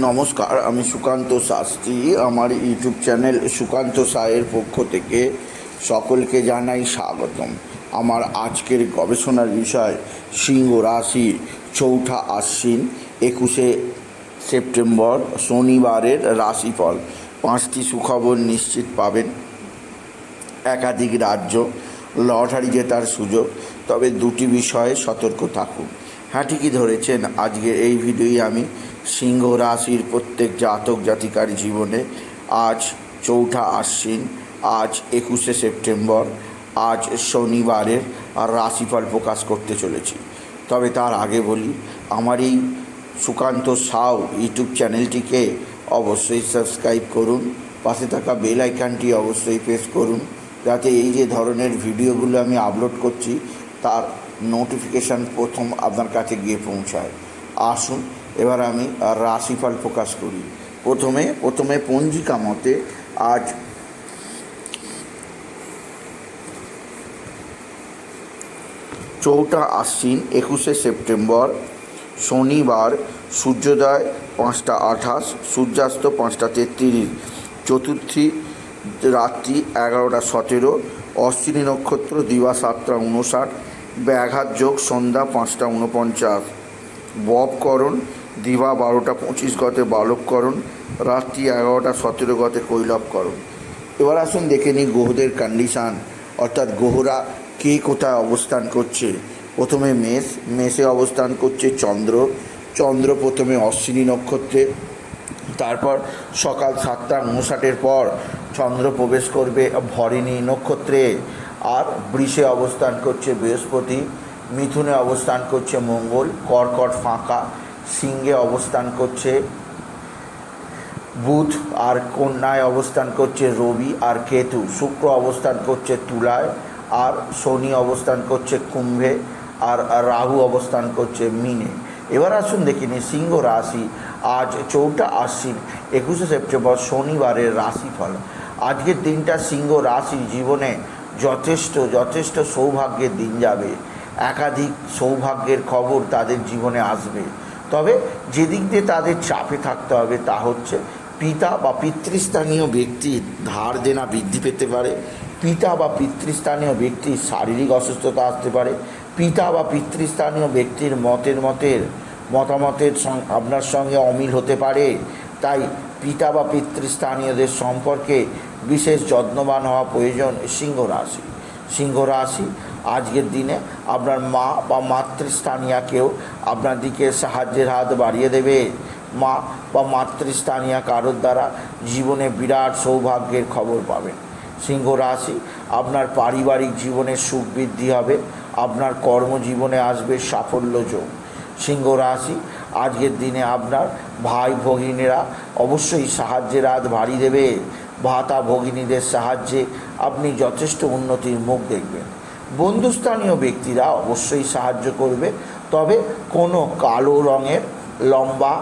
নমস্কার, আমি সুকান্ত শাস্ত্রী। আমার ইউটিউব চ্যানেল সুকান্ত সায়ের পক্ষ থেকে সকলকে জানাই স্বাগতম। আমার আজকের গবেষণার বিষয় সিংহ রাশি চৌঠা আশ্বিন, একুশে সেপ্টেম্বর, শনিবারের রাশিফল। পাঁচটি সুখবর নিশ্চিত পাবেন। একাধিক রাজ্য, লটারি জেতার সুযোগ, তবে দুটি বিষয়ে সতর্ক থাকুন। হ্যাঁ ঠিকই ধরেছেন, আজকের এই ভিডিওই আমি সিংহ রাশির প্রত্যেক জাতক জাতিকার জীবনে আজ চৌঠা আশ্বিন, আজ একুশে সেপ্টেম্বর, আজ শনিবারের রাশিফল প্রকাশ করতে চলেছি। তবে তার আগে বলি, আমার এই সুকান্ত সাউ ইউটিউব চ্যানেলটিকে অবশ্যই সাবস্ক্রাইব করুন, পাশে থাকা বেল আইকনটি অবশ্যই প্রেস করুন, যাতে এই যে ধরনের ভিডিওগুলো আমি আপলোড করছি, তার নোটিফিকেশান প্রথম আপনার কাছে গিয়ে পৌঁছায়। আসুন এবার আমি রাশিফল প্রকাশ করি। প্রথমে প্রথমে পঞ্জিকা মতে আজ চৌঠা আশ্বিন, একুশে সেপ্টেম্বর, শনিবার, সূর্যোদয় পাঁচটা আঠাশ, সূর্যাস্ত পাঁচটা তেত্রিশ, চতুর্থী রাত্রি এগারোটা সতেরো, অশ্বিনী নক্ষত্র দিবা সাতটা উনষাট ব্যাঘাত যোগ সন্ধ্যা পাঁচটা উনপঞ্চাশ ববকরণ দিবা বারোটা পঁচিশ গতে বালককরণ, রাত্রি এগারোটা সতেরো গতে কৈলবকরণ এবার আসুন দেখে নিই গ্রহদের কন্ডিশান অর্থাৎ গ্রহরা কে কোথায় অবস্থান করছে? প্রথমে মেষ, মেষে অবস্থান করছে চন্দ্র। চন্দ্র প্রথমে অশ্বিনী নক্ষত্রে। তারপর সকাল সাতটা উনষাটের পর চন্দ্র প্রবেশ করবে ভরিণী নক্ষত্রে। আর বৃষে অবস্থান করছে বৃহস্পতি। মিথুনে অবস্থান করছে মঙ্গল। কর্কট ফাঁকা। সিংহে অবস্থান করছে, বুধ আর কন্যায় অবস্থান করছে রবি আর কেতু, শুক্র অবস্থান করছে তুলায় আর শনি অবস্থান করছে কুম্ভে আর রাহু অবস্থান করছে মিনে। এবার আসুন দেখিনি সিংহ রাশি, আজ চৌঠা আশ্বিন, একুশে সেপ্টেম্বর শনিবারের রাশিফল। আজকের দিনটা সিংহ রাশি জীবনে যথেষ্ট যথেষ্ট সৌভাগ্যের দিন যাবে। একাধিক সৌভাগ্যের খবর তাদের জীবনে আসবে। তবে যেদিক দিয়ে তাদের চাপে থাকতে হবে তা হচ্ছে পিতা বা পিতৃস্থানীয় ব্যক্তির ধার দেনা বৃদ্ধি পেতে পারে, পিতা বা পিতৃস্থানীয় ব্যক্তির শারীরিক অসুস্থতা আসতে পারে, পিতা বা পিতৃস্থানীয় ব্যক্তির মতের মতের মতামতের আপনার সঙ্গে অমিল হতে পারে। তাই পিতা বা পিতৃস্থানীয়দের সম্পর্কে বিশেষ যত্নবান হওয়া প্রয়োজন সিংহ রাশি। সিংহ রাশি আজকের দিনে আপনার মা বা মাতৃস্থানীয়াকেও আপনার দিকে সাহায্যের হাত বাড়িয়ে দেবে। মা বা মাতৃস্থানীয় কারোর দ্বারা জীবনে বিরাট সৌভাগ্যের খবর পাবেন। সিংহ রাশি, আপনার পারিবারিক জীবনে সুখ বৃদ্ধি হবে, আপনার কর্মজীবনে আসবে সাফল্য যোগ। সিংহ রাশি, আজকের দিনে আপনার ভাই ভগিনীরা অবশ্যই সাহায্যের হাত ভারী দেবে। ভাতা ভগিনীদের সাহায্যে আপনি যথেষ্ট উন্নতির মুখ দেখবেন। বন্ধুস্থানীয় ব্যক্তিরা অবশ্যই সাহায্য করবে। তবে কোনো কালো রঙের, লম্বা,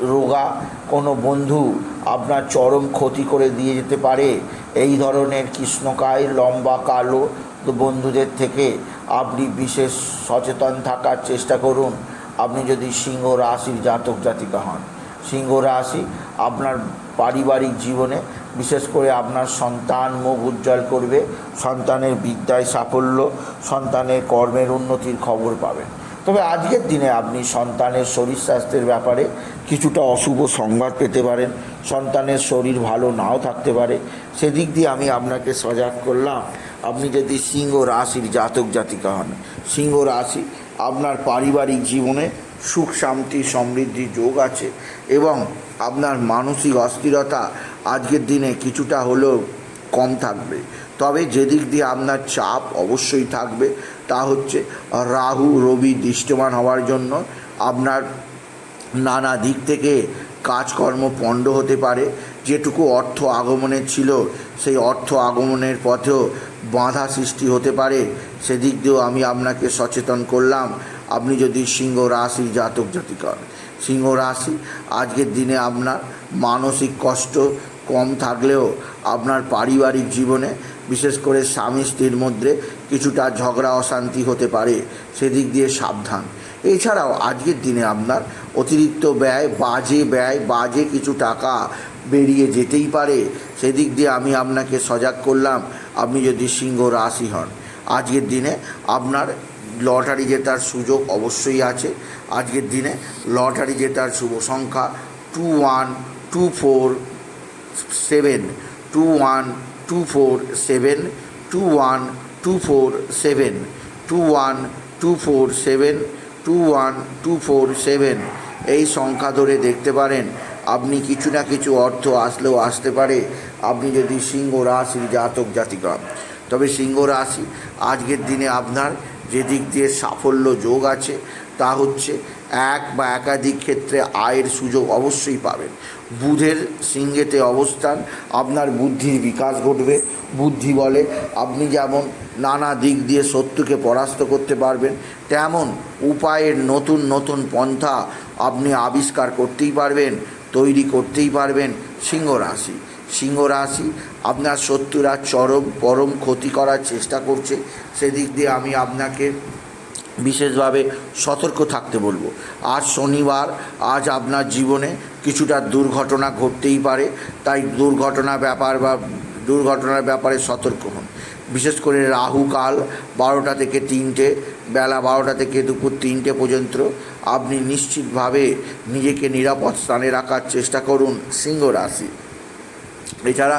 রোগা কোনো বন্ধু আপনার চরম ক্ষতি করে দিয়ে যেতে পারে। এই ধরনের কৃষ্ণকায়, লম্বা, কালো বন্ধুদের থেকে আপনি বিশেষ সচেতন থাকার চেষ্টা করুন। আপনি যদি সিংহ রাশির জাতক জাতিকা হন, সিংহ রাশি আপনার পারিবারিক জীবনে বিশেষ করে আপনার সন্তান মুখ উজ্জ্বল করবে, সন্তানের বিদ্যায় সাফল্য, সন্তানের কর্মের উন্নতির খবর পাবেন তবে আজকের দিনে আপনি সন্তানের শরীর স্বাস্থ্যের ব্যাপারে কিছুটা অশুভ সংবাদ পেতে পারেন। সন্তানের শরীর ভালো নাও থাকতে পারে। সেদিক দিয়ে আমি আপনাকে সজাগ করলাম। আপনি যদি সিংহ রাশির জাতক জাতিকা হন, সিংহ রাশি আপনার পারিবারিক জীবনে সুখ, শান্তি, সমৃদ্ধি যোগ আছে এবং আপনার মানসিক অস্থিরতা আজকের দিনে কিছুটা হলেও কম থাকবে। তবে যেদিক দিয়ে আপনার চাপ অবশ্যই থাকবে, তা হচ্ছে রাহু, রবি দৃষ্টমান হওয়ার জন্য আপনার নানা দিক থেকে কাজকর্ম পণ্ড হতে পারে। যেটুকু অর্থ আগমনের ছিল, সেই অর্থ আগমনের পথেও বাধা সৃষ্টি হতে পারে। সেদিক দিয়েও আমি আপনাকে সচেতন করলাম, আপনি যদি সিংহ রাশির জাতক জাতিকর সিংহ রাশি। আজকের দিনে আপনার মানসিক কষ্ট কম থাকলেও আপনার পারিবারিক জীবনে, বিশেষ করে স্বামী স্ত্রীর মধ্যে কিছুটা ঝগড়া, অশান্তি হতে পারে। সেদিক দিয়ে সাবধান। এছাড়াও আজকের দিনে আপনার অতিরিক্ত ব্যয়, বাজে ব্যয়, বাজে কিছু টাকা বেরিয়ে যেতেই পারে। সেদিক দিয়ে আমি আপনাকে সজাগ করলাম, আপনি যদি সিংহ রাশি হন। আজকের দিনে আপনার লটারি জেতার সুযোগ অবশ্যই আছে। আজকের দিনে লটারি জেতার শুভ সংখ্যা two one two four seven two one two four seven two one two four seven two one two four seven two one two four seven এই সংখ্যা ধরে দেখতে পারেন, আপনি কিছু না কিছু অর্থ আসলেও আসতে পারে। আপনি যদি সিংহ রাশির জাতক জাতিকা, তবে সিংহ রাশি আজকের দিনে আপনার যে দিক দিয়ে সাফল্য যোগ আছে, তা হচ্ছে এক বা একাধিক ক্ষেত্রে আয়ের সুযোগ অবশ্যই পাবেন। বুধের সিংহেতে অবস্থান, আপনার বুদ্ধির বিকাশ ঘটবে। বুদ্ধি বলে, আপনি যেমন নানা দিক দিয়ে শত্রুকে পরাস্ত করতে পারবেন, তেমন উপায়ের নতুন নতুন পন্থা আপনি আবিষ্কার করতেই পারবেন, তৈরি করতেই পারবেন সিংহ রাশি সিংহ রাশি, আপনার শত্রুরা চরম, পরম ক্ষতি করার চেষ্টা করছে। সেদিক দিয়ে আমি আপনাকে বিশেষভাবে সতর্ক থাকতে বলব। আজ শনিবার, আজ আপনার জীবনে কিছুটা দুর্ঘটনা ঘটতেই পারে, তাই দুর্ঘটনা ব্যাপার বা দুর্ঘটনার ব্যাপারে সতর্ক হন। বিশেষ করে রাহু কাল বারোটা থেকে তিনটে, বেলা বারোটা থেকে দুপুর তিনটে পর্যন্ত আপনি নিশ্চিতভাবে নিজেকে নিরাপদ স্থানে রাখার চেষ্টা করুন সিংহ রাশি। এছাড়া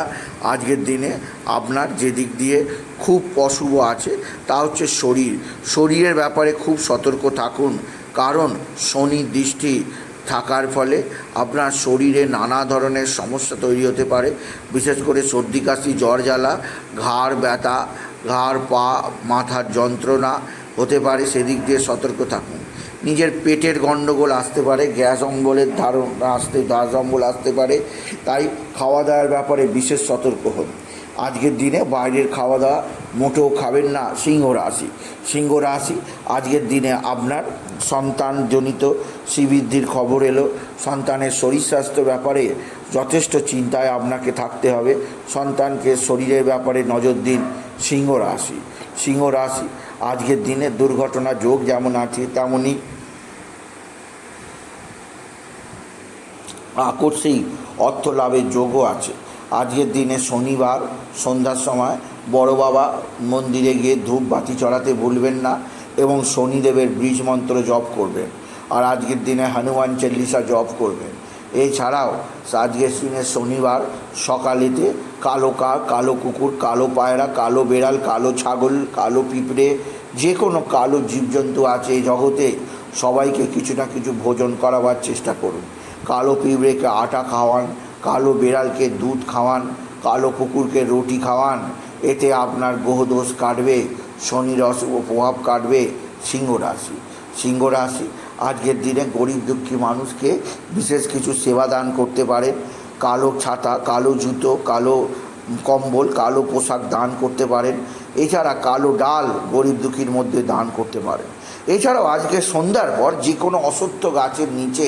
আজকের দিনে আপনার যে দিক দিয়ে খুব অশুভ আছে, তা হচ্ছে শরীর। শরীরের ব্যাপারে খুব সতর্ক থাকুন, কারণ শনি দৃষ্টি থাকার ফলে আপনার শরীরে নানা ধরনের সমস্যা তৈরি হতে পারে। বিশেষ করে সর্দি, কাশি, জ্বর, জ্বালা, ঘাড় ব্যথা, ঘাড় পা, মাথার যন্ত্রণা হতে পারে। সেদিক দিয়ে সতর্ক থাকুন। নিজের পেটের গণ্ডগোল আসতে পারে, গ্যাস অম্বলের ধারণ আসতে, গ্যাস অম্বল আসতে পারে, তাই খাওয়া দাওয়ার ব্যাপারে বিশেষ সতর্ক হন। আজকের দিনে বাইরের খাওয়া দাওয়া মোটেও খাবেন না সিংহ রাশি। সিংহ রাশি, আজকের দিনে আপনার সন্তানজনিত শ্রীবৃদ্ধির খবর এলো, সন্তানের শরীর স্বাস্থ্য ব্যাপারে যথেষ্ট চিন্তায় আপনাকে থাকতে হবে। সন্তানকে শরীরের ব্যাপারে নজর দিন সিংহ রাশি। সিংহ রাশি, আজকের দিনে দুর্ঘটনা যোগ যেমন আছে, তেমনই আকস্মিক অর্থ লাভের যোগও আছে। আজকের দিনে শনিবার, সন্ধ্যার সময় বড় বাবা মন্দিরে গিয়ে ধূপ বাতি চড়াতে ভুলবেন না এবং শনিদেবের বীজ মন্ত্র জপ করবেন। আর আজকের দিনে হনুমান চল্লিশা জপ করবেন। এছাড়াও আজকের দিনে শনিবার সকালেতে কালো কাক কালো কুকুর, কালো পায়রা, কালো বেড়াল, কালো ছাগল, কালো পিঁপড়ে, যে কোনো কালো জীবজন্তু আছে এই জগতে, সবাইকে কিছু না কিছু ভোজন করাবার চেষ্টা করুন। কালো পিঁপড়েকে আটা খাওয়ান, কালো বেড়ালকে দুধ খাওয়ান, কালো কুকুরকে রুটি খাওয়ান, এতে আপনার গ্রহদোষ কাটবে শনির অশুভ প্রভাব কাটবে, সিংহ রাশি। সিংহ রাশি, আজকের দিনে গরিব দুঃখী মানুষকে বিশেষ কিছু সেবা দান করতে পারে। কালো ছাতা, কালো জুতো, কালো কম্বল, কালো পোশাক দান করতে পারেন। এছাড়া কালো ডাল গরিব দুঃখীর মধ্যে দান করতে পারেন। এছাড়াও আজকে সন্ধ্যার পর যে কোনো অসত্য গাছের নিচে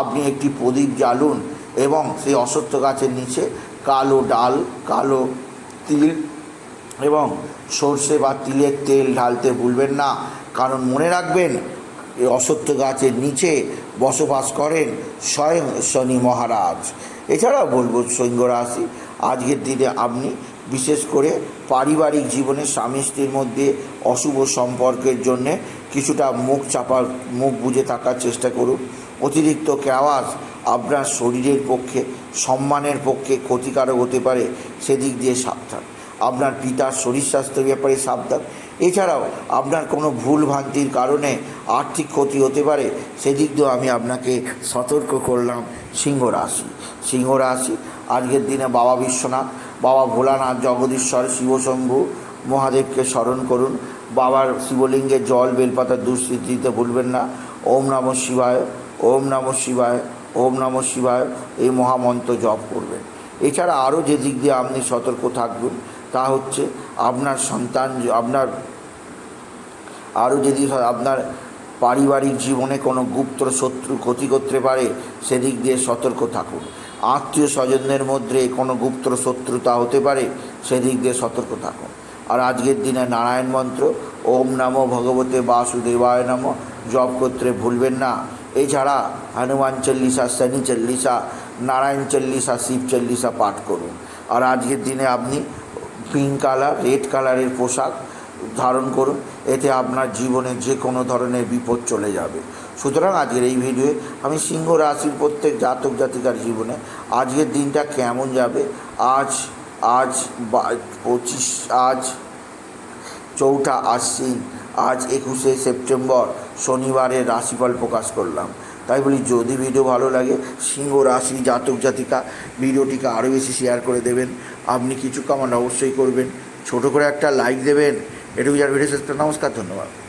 আপনি একটি প্রদীপ জ্বালুন এবং সেই অসত্য গাছের নিচে কালো ডাল, কালো তিল এবং সর্ষে বা তিলের তেল ঢালতে ভুলবেন না। কারণ মনে রাখবেন এই অসত্য গাছের নিচে বসবাস করেন স্বয়ং শনি মহারাজ। এছাড়াও বলব সিংহ রাশি, আজকের দিনে আপনি বিশেষ করে পারিবারিক জীবনে স্বামী স্ত্রীর মধ্যে অশুভ সম্পর্কের জন্যে কিছুটা মুখ চাপার মুখ বুঝে থাকার চেষ্টা করুন। অতিরিক্ত ক্যাওয়াজ আপনার শরীরের পক্ষে, সম্মানের পক্ষে ক্ষতিকারক হতে পারে, সেদিক দিয়ে সাবধান। আপনার পিতার শরীর স্বাস্থ্যের ব্যাপারে সাবধান। এছাড়াও আপনার কোনো ভুল ভ্রান্তির কারণে আর্থিক ক্ষতি হতে পারে, সেদিক দিয়েও আমি আপনাকে সতর্ক করলাম সিংহ রাশি সিংহ রাশি আজকের দিনে বাবা বিশ্বনাথ। বাবা ভোলানাথ জগদীশ্বর শিবশম্ভু মহাদেবকে স্মরণ করুন। বাবার শিবলিঙ্গের জল বেলপাতার দুঃস্থিতি দিতে ভুলবেন না। ওম নম শিবায়, ওম নম শিবায়, ওম নম শিবায় এই মহামন্ত্র জপ করবেন। এছাড়া আরও যে দিক দিয়ে আপনি সতর্ক থাকবেন তা হচ্ছে আপনার সন্তান আপনার আরও যদি আপনার পারিবারিক জীবনে কোনো গুপ্ত শত্রু ক্ষতি করতে পারে, সেদিক দিয়ে সতর্ক থাকুন। আত্মীয় স্বজনদের মধ্যে কোনো গুপ্ত শত্রুতা হতে পারে, সেদিক দিয়ে সতর্ক থাকুন। আর আজকের দিনে নারায়ণ মন্ত্র, ওম নমো ভগবতে বাসুদেবায় নম, জপ করতে ভুলবেন না। এছাড়া হনুমান চল্লিশা, শনি চল্লিশা, নারায়ণ চল্লিশা, শিব চল্লিশা পাঠ করুন। আর আজকের দিনে আপনি পিঙ্ক কালার, রেড কালারের পোশাক ধারণ করুন, এতে আপনার জীবনে যে কোনো ধরনের বিপদ চলে যাবে। সুতরাং আজকের এই ভিডিওয়ে আমি সিংহ রাশির প্রত্যেক জাতক জাতিকার জীবনে আজকের দিনটা কেমন যাবে? আজ আজ পঁচিশ, আজ চৌঠা আশ্বিন, আজ একুশে সেপ্টেম্বর শনিবারের রাশিফল প্রকাশ করলাম। তাই বলি, যদি ভিডিও ভালো লাগে, সিংহ রাশি জাতক জাতিকা ভিডিওটিকে আরও বেশি শেয়ার করে দেবেন। আপনি কিছু কামান অবশ্যই করবেন। ছোট করে একটা লাইক দেবেন। এটুকু যার ভিডিও নমস্কার, ধন্যবাদ।